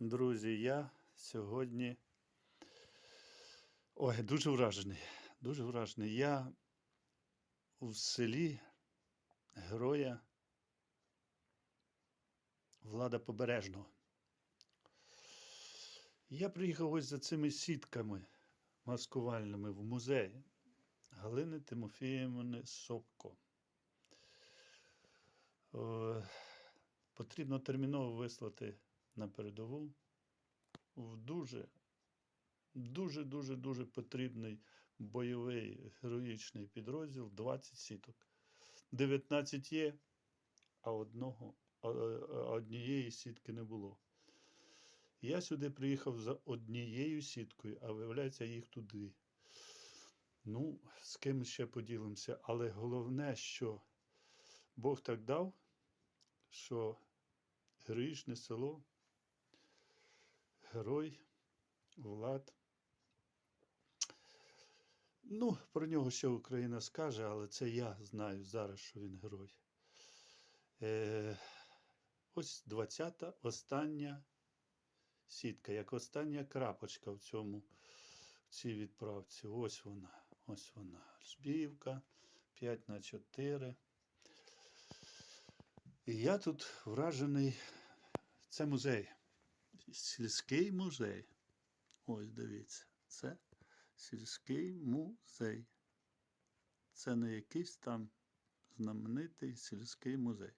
Друзі, я сьогодні. Ой, дуже вражений. Дуже вражений. Я в селі героя Влада Побережного. Я приїхав ось за цими сітками маскувальними в музей Галини Тимофіївни Сопко. Е, Потрібно терміново вислати на передову в дуже, дуже, дуже, потрібний бойовий героїчний підрозділ 20 сіток. 19 є, а одного, однієї сітки не було. Я сюди приїхав за однією сіткою, а виявляється, їх туди. Ну, з ким ще поділимося, але головне, що Бог так дав, що героїчне село, герой, Влад. Ну, про нього ще Україна скаже, але це я знаю зараз, що він герой. Е, ось 20-та остання сітка, як остання крапочка в цьому, в цій відправці. Ось вона, ось вона. Збівка 5 на 4. І я тут вражений. Це музей. Сільський музей. Ось дивіться. Це сільський музей. Це не якийсь там знаменитий сільський музей.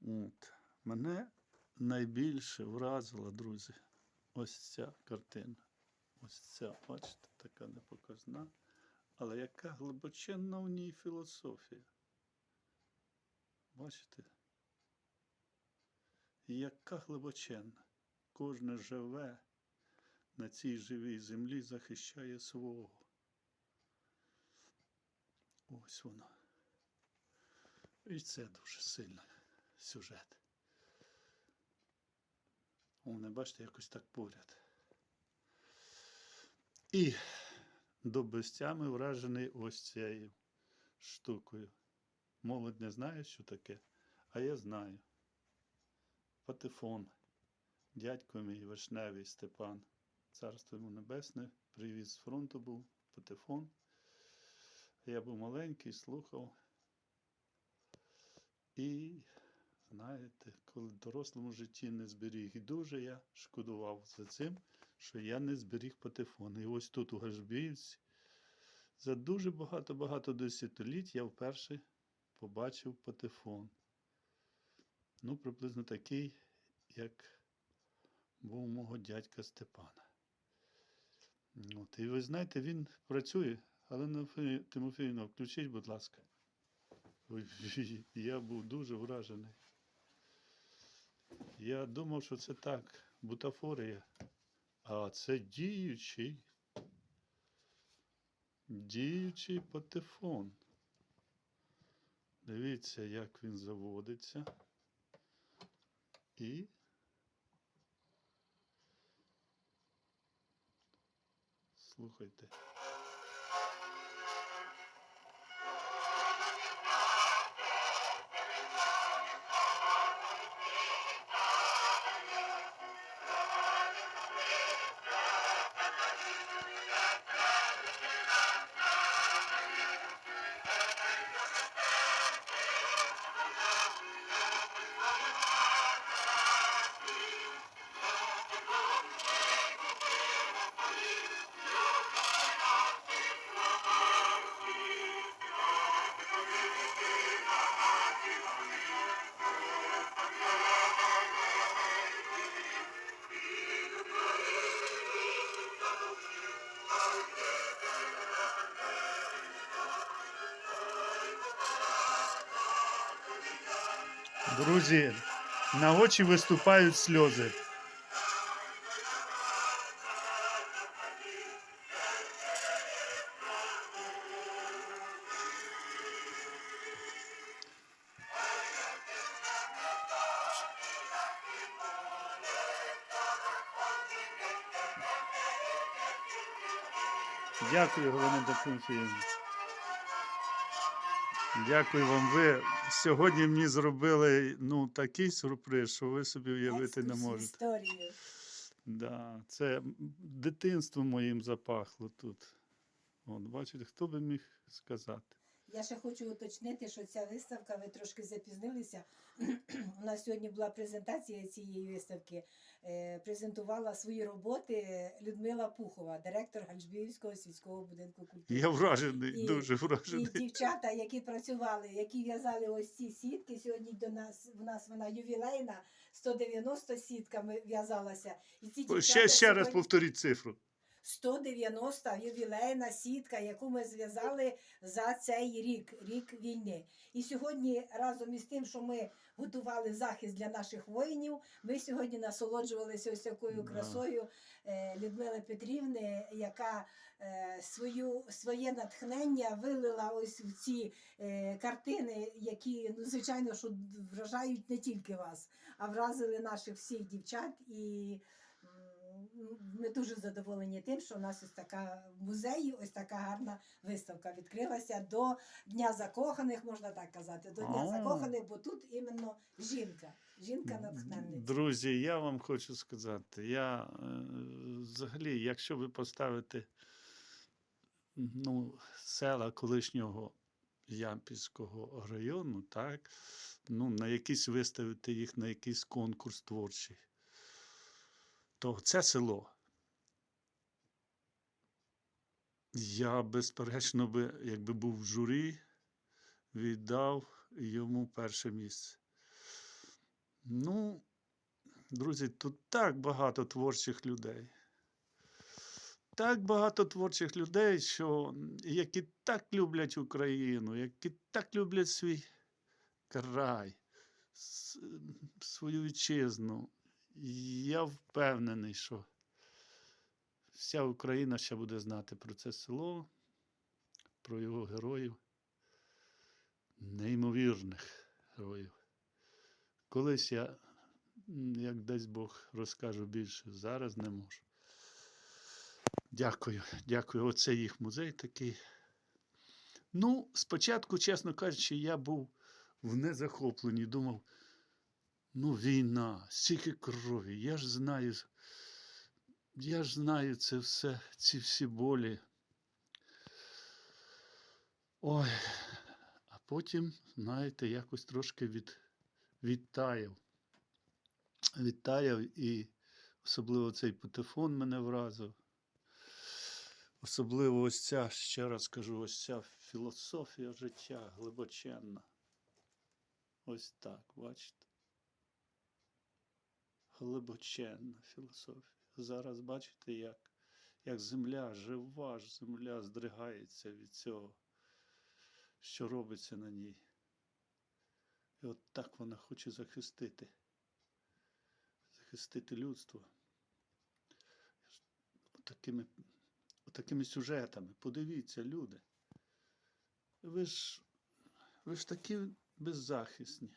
От. Мене найбільше вразила, друзі, ось ця картина. Ось ця, бачите, така непоказна. Але яка глибоченна в ній філософія. Бачите? Яка глибоченна. Кожне живе на цій живій землі захищає свого. Ось воно. І це дуже сильний сюжет. Вони, бачите, якось так поряд. І до безтями вражений ось цією штукою. Молодь не знає, що таке, а я знаю. Патефон. Дядько мій вишневий Степан. Царство йому небесне, привіз з фронту був патефон. Я був маленький, слухав. І, знаєте, коли в дорослому житті не зберіг, і дуже я шкодував за цим, що я не зберіг патефон. І ось тут у Гашбіївці за дуже багато-багато десятиліть я вперше побачив патефон. Ну, приблизно такий, як був мого дядька Степана. От, і ви знаєте, він працює. Фе- Тимофіївна, включіть, будь ласка. Я був дуже вражений. Я думав, що це так, бутафорія. А це діючий. Діючий патефон. Дивіться, як він заводиться. І слухайте. Друзі, на очі виступають сльози. Дякую, Галина Тимофіївна. Дякую вам. Ви сьогодні мені зробили ну, такий сюрприз, що ви собі уявити не можете. історію. Да, це дитинство моїм запахло тут. От, бачите, хто би міг сказати? Я ще хочу уточнити, що ця виставка, ви трошки запізнилися. У нас сьогодні була презентація цієї виставки. Е, Презентувала свої роботи Людмила Пухова, директор Ганчбіївського сільського будинку культури. Я вражений, І- дуже І дівчата, які працювали, які в'язали ось ці сітки. Сьогодні до нас в нас вона ювілейна, 190 сітками в'язалася. І ці дівчата Ще, ще раз сьогодні- повторіть цифру. 190 ювілейна сітка, яку ми зв'язали за цей рік, рік війни. І сьогодні, разом із тим, що ми готували захист для наших воїнів, ми сьогодні насолоджувалися ось такою красою е, Людмили Петрівни, яка е, свою, своє натхнення вилила ось в ці е, картини, які, ну, звичайно, що вражають не тільки вас, а вразили наших всіх дівчат. І ми дуже задоволені тим, що у нас ось така в музеї, ось така гарна виставка відкрилася до Дня закоханих, можна так казати, до Дня закоханих, бо тут іменно жінка, жінка натхненниця. Друзі, я вам хочу сказати, я е, взагалі, якщо ви поставите ну, села колишнього Ямпільського району, так, ну, на якийсь виставити їх на якийсь конкурс творчий, то це село. Я, безперечно, би, якби був в журі, віддав йому перше місце. Ну, друзі, тут так багато творчих людей. Так багато творчих людей, що, які так люблять Україну, які так люблять свій край, свою вітчизну. Я впевнений, що вся Україна ще буде знати про це село, про його героїв, неймовірних героїв. Колись я, як дасть Бог, розкажу більше. Зараз не можу. Дякую, дякую. Оце їх музей такий. Ну, спочатку, чесно кажучи, я був в незахопленні. Думав, ну, війна, стільки крові, я ж знаю, я ж знаю це все, ці всі болі. Ой, а потім, знаєте, якось трошки від, відтаяв. Відтаяв і особливо цей патефон мене вразив. Особливо ось ця, ще раз кажу, ось ця філософія життя глибоченна. Ось так, бачите? Глибоченна філософія. Зараз бачите, як, як земля, жива ж земля здригається від цього, що робиться на ній. І от так вона хоче захистити. Захистити людство. Такими, такими сюжетами. Подивіться, люди. Ви ж, ви ж такі беззахисні.